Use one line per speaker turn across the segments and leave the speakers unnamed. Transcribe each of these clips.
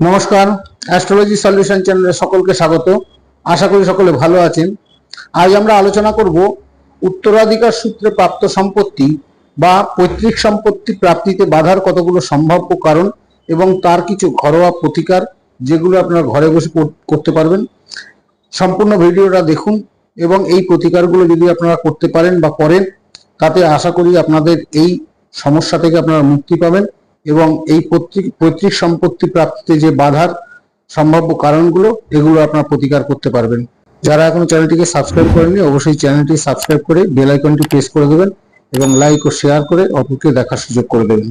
নমস্কার astrology solution চ্যানেলে সকলকে স্বাগত। আশা করি সকলে ভালো আছেন। আজ আমরা আলোচনা করব উত্তরাধিকার সূত্রে প্রাপ্ত সম্পত্তি বা পৈতৃক সম্পত্তি প্রাপ্তিতে বাধার কতগুলো সম্ভাব্য কারণ এবং তার কিছু ঘরোয়া প্রতিকার যেগুলো আপনারা ঘরে বসে করতে পারবেন। সম্পূর্ণ ভিডিওটা দেখুন এবং এই প্রতিকারগুলো যদি আপনারা করতে পারেন বা করেন, তাতে আশা করি আপনাদের এই সমস্যা থেকে আপনারা মুক্তি পাবেন। এবং এই পৈতৃক পৈতৃক সম্পত্তি প্রাপ্তিতে যে বাধার সম্ভাব্য কারণগুলো, এগুলো আপনারা প্রতিকার করতে পারবেন। যারা এখনও চ্যানেলটিকে সাবস্ক্রাইব করেননি, অবশ্যই চ্যানেলটি সাবস্ক্রাইব করে বেল আইকনটি প্রেস করে দেবেন এবং লাইক ও শেয়ার করে অপরকে দেখার সুযোগ করে দেবেন।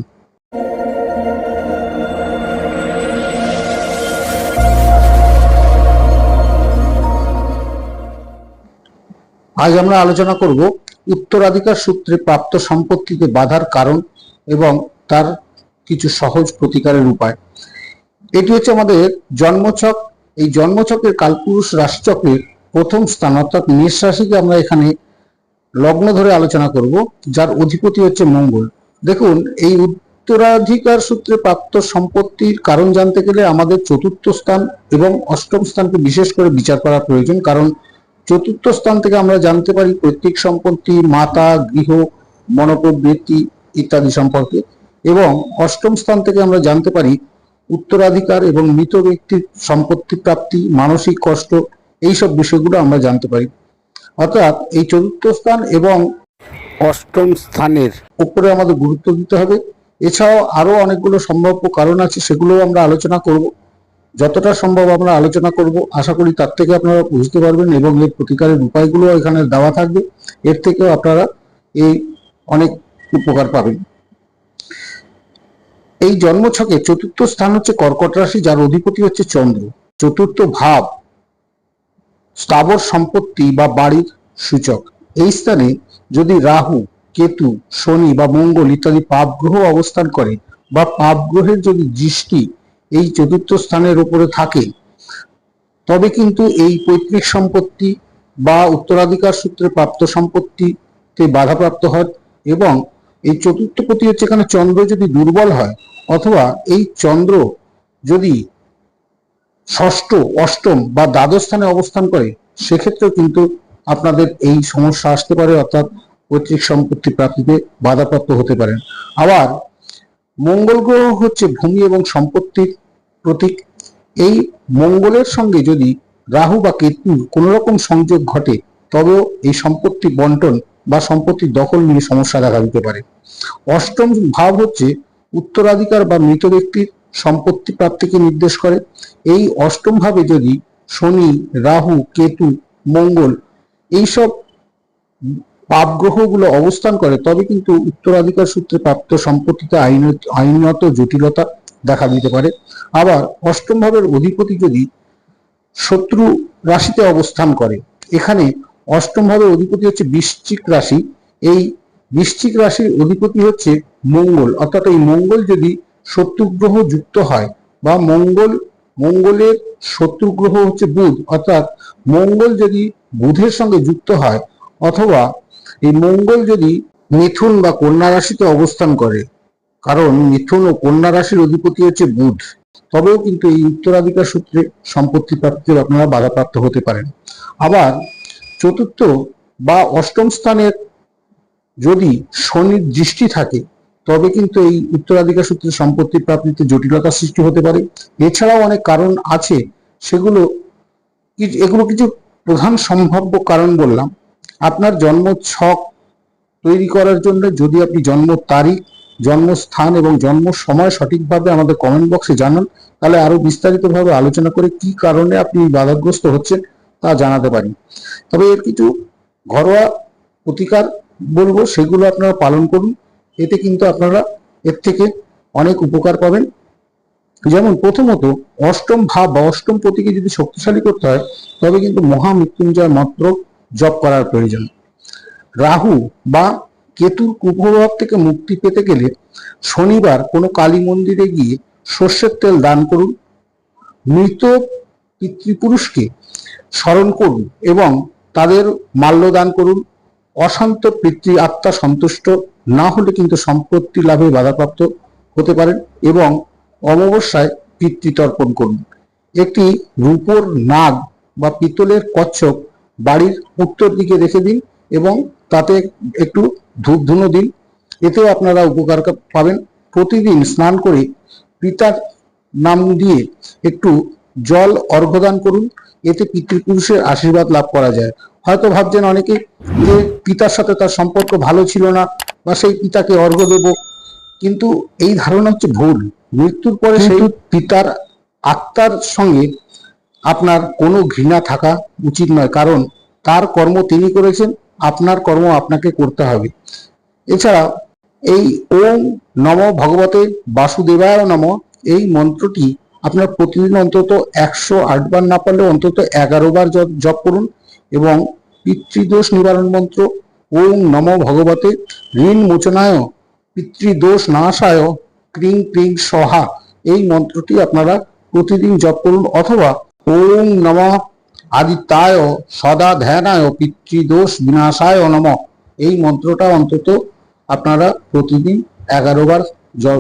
আজ আমরা আলোচনা করব উত্তরাধিকার সূত্রে প্রাপ্ত সম্পত্তিতে বাধার কারণ এবং তার কিছু সহজ প্রতিকারের উপায়। এটি হচ্ছে আমাদের জন্মছক। এই জন্মছকের কালপুরুষ রাশিচক্রের প্রথম স্থান, অর্থাৎ মেষ রাশিকে আমরা এখানে লগ্ন ধরে আলোচনা করব, যার অধিপতি হচ্ছে মঙ্গল। দেখুন, এই উত্তরাধিকার সূত্রে প্রাপ্ত সম্পত্তির কারণ জানতে গেলে আমাদের চতুর্থ স্থান এবং অষ্টম স্থানকে বিশেষ করে বিচার করা প্রয়োজন, কারণ চতুর্থ স্থান থেকে আমরা জানতে পারি পৈতৃক সম্পত্তি, মাতা, গৃহ, মনোপ্রবৃত্তি ইত্যাদি সম্পর্কে। এবং অষ্টম স্থান থেকে আমরা জানতে পারি উত্তরাধিকার এবং মৃত ব্যক্তির সম্পত্তি প্রাপ্তি মানসিক কষ্ট এই সব বিষয়গুলো আমরা জানতে পারি। অর্থাৎ এই চতুর্থ স্থান এবং অষ্টম স্থানের উপরে আমাদের গুরুত্ব দিতে হবে। এছাড়াও আরও অনেকগুলো সম্ভাব্য কারণ আছে সেগুলো আমরা আলোচনা করব। যতটা সম্ভব আমরা আলোচনা করব। আশা করি তার থেকে আপনারা বুঝতে পারবেন এবং এর প্রতিকারের উপায়গুলো এখানে দেওয়া থাকবে। এর থেকেও আপনারা এই অনেক উপকার পাবেন। এই জন্মছকে চতুর্থ স্থান হচ্ছে কর্কট রাশি, যার অধিপতি হচ্ছে চন্দ্র। চতুর্থ ভাব, স্থাবর সম্পত্তি বা বাড়ির সূচক। এই স্থানে যদি রাহু, কেতু, শনি বা মঙ্গল ইত্যাদি পাপ গ্রহ অবস্থান করে বা পাপ গ্রহের যদি দৃষ্টি এই চতুর্থ স্থানের উপরে থাকে, তবে কিন্তু এই পৈতৃক সম্পত্তি বা উত্তরাধিকার সূত্রে প্রাপ্ত সম্পত্তিতে বাধাপ্রাপ্ত হয় এবং এই চতুর্থ পতি হচ্ছে এখানে চন্দ্র যদি দুর্বল হয় অথবা এই চন্দ্র যদি ষষ্ঠ, অষ্টম বা দ্বাদশ স্থানে অবস্থান করে, সেক্ষেত্রেও কিন্তু আপনাদের এই সমস্যা আসতে পারে, অর্থাৎ পৈতৃক সম্পত্তি প্রাপ্তিতে বাধাপ্রাপ্ত হতে পারেন আবার মঙ্গল গ্রহ হচ্ছে ভূমি এবং সম্পত্তির প্রতীক। এই মঙ্গলের সঙ্গে যদি রাহু বা কেতুর কোনো রকম সংযোগ ঘটে, তবেও এই সম্পত্তি বন্টন বা সম্পত্তি দখল নিয়ে সমস্যা দেখা দিতে পারে। অষ্টম ভাব হচ্ছে উত্তরাধিকার বা মৃত ব্যক্তির সম্পত্তি প্রাপ্তিকে নির্দেশ করে। এই অষ্টম ভাবে যদি শনি, রাহু, কেতু, মঙ্গল এইসব পাপ গ্রহগুলো অবস্থান করে, তবে কিন্তু উত্তরাধিকার সূত্রে প্রাপ্ত সম্পত্তিতে আইন আইনত জটিলতা দেখা দিতে পারে। আবার অষ্টম ভাবের অধিপতি যদি শত্রু রাশিতে অবস্থান করে, এখানে অষ্টম ভাবের অধিপতি হচ্ছে বৃশ্চিক রাশি। এই বৃশ্চিক রাশির অধিপতি হচ্ছে মঙ্গল, অর্থাৎ এই মঙ্গল যদি শত্রুগ্রহ যুক্ত হয় বা মঙ্গল, মঙ্গলের শত্রুগ্রহ হচ্ছে বুধ, অর্থাৎ মঙ্গল যদি বুধের সঙ্গে যুক্ত হয় অথবা এই মঙ্গল যদি মিথুন বা কন্যা রাশিতে অবস্থান করে, কারণ মিথুন ও কন্যা রাশির অধিপতি হচ্ছে বুধ, তবেও কিন্তু এই উত্তরাধিকার সূত্রে সম্পত্তি প্রাপ্তির আপনারা বাধাপ্রাপ্ত হতে পারেন। আবার চতুর্থ বা অষ্টম স্থানের যদি শনির দৃষ্টি থাকে তবে কিন্তু এই উত্তরাধিকার সূত্রে সম্পত্তি প্রাপ্তিতে জটিলতা সৃষ্টি হতে পারে। এছাড়াও অনেক কারণ আছে, সেগুলো এগুলো কিছু প্রধান সম্ভাব্য কারণ বললাম। আপনার জন্ম ছক তৈরি করার জন্য যদি আপনি জন্ম তারিখ, জন্মস্থান এবং জন্ম সময় সঠিকভাবে আমাদের কমেন্ট বক্সে জানান, তাহলে আরও বিস্তারিতভাবে আলোচনা করে কি কারণে আপনি বাধাগ্রস্ত হচ্ছেন তা জানাতে পারি। তবে এর কিছু ঘরোয়া প্রতিকার বলব, সেগুলো আপনারা পালন করুন। এতে কিন্তু আপনারা এর থেকে অনেক উপকার পাবেন। যেমন প্রথমত, অষ্টম ভাব বা অষ্টম পতিকে যদি শক্তিশালী করতে হয়, তবে কিন্তু মহামৃত্যুঞ্জয় মন্ত্র জপ করার প্রয়োজন। রাহু বা কেতুর কুপ্রভাব থেকে মুক্তি পেতে গেলে শনিবার কোনো কালী মন্দিরে গিয়ে সর্ষের তেল দান করুন, মৃত পিতৃপুরুষকে স্মরণ করুন এবং তাদের মাল্য দান করুন অশান্ত পিতৃ আত্মা সন্তুষ্ট না হলে কিন্তু সম্পত্তি লাভে বাধাপ্রাপ্ত হতে পারেন এবং অমাবস্যায় পিতৃতর্পণ করুন। একটি রূপোর নাগ বা পিতলের কচ্ছপ বাড়ির উত্তর দিকে রেখে দিন এবং তাতে একটু ধূপ ধুনো দিন। এতেও আপনারা উপকার পাবেন। প্রতিদিন স্নান করে পিতার নাম দিয়ে একটু জল অর্ঘ্যদান করুন এতে পিতৃপুরুষের আশীর্বাদ লাভ করা যায়। হয়তো ভাবছেন অনেকে যে পিতার সাথে তার সম্পর্ক ভালো ছিল না বা সেই পিতাকে অর্ঘ্য দেব কিন্তু এই ধারণা হচ্ছে ভুল। মৃত্যুর পরে সেই পিতার আত্মার সঙ্গে আপনার কোনো ঘৃণা থাকা উচিত নয় কারণ তার কর্ম তিনি করেছেন আপনার কর্ম আপনাকে করতে হবে। এছাড়া এই ওম নম ভগবতে বাসুদেবায় নম এই মন্ত্রটি আপনার প্রতিদিন অন্তত একশো আটবার না পারলে অন্তত এগারো বার জপ- করুন এবং পিতৃদোষ নিবারণ মন্ত্র, ওম নম ভগবতে, ঋণ মোচনায়, পিতৃদোষ নাশায়, ক্রিং ক্রিং সহা, এই মন্ত্রটি আপনারা প্রতিদিন জপ করুন অথবা ওম নম আদিত্যায়, সদা ধ্যানায়, পিতৃদোষ বিনাশায় নম। এই মন্ত্রটা অন্তত আপনারা প্রতিদিন এগারো বার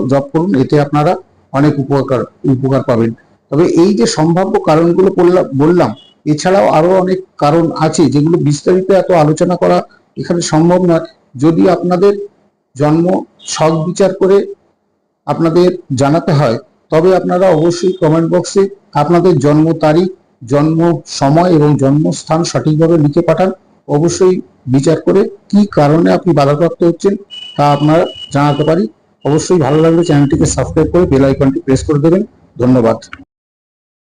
জপ করুন, এতে আপনারা অনেক উপকার উপকার পাবেন। তবে এই যে সম্ভাব্য কারণগুলো বললাম, এছাড়াও আরও অনেক কারণ আছে যেগুলো বিস্তারিত এত আলোচনা করা এখানে সম্ভব নয়। যদি আপনাদের জন্ম সৎ বিচার করে আপনাদের জানাতে হয়, তবে আপনারা অবশ্যই কমেন্ট বক্সে আপনাদের জন্ম তারিখ, জন্ম সময় এবং জন্মস্থান সঠিকভাবে লিখে পাঠান। অবশ্যই বিচার করে কি কারণে আপনি বাধাপ্রাপ্ত হচ্ছেন তা আপনারা জানাতে পারি। অবশ্যই ভালো লাগলে চ্যানেলটিকে সাবস্ক্রাইব করে বেল আইকনটি প্রেস করে দেবেন। ধন্যবাদ।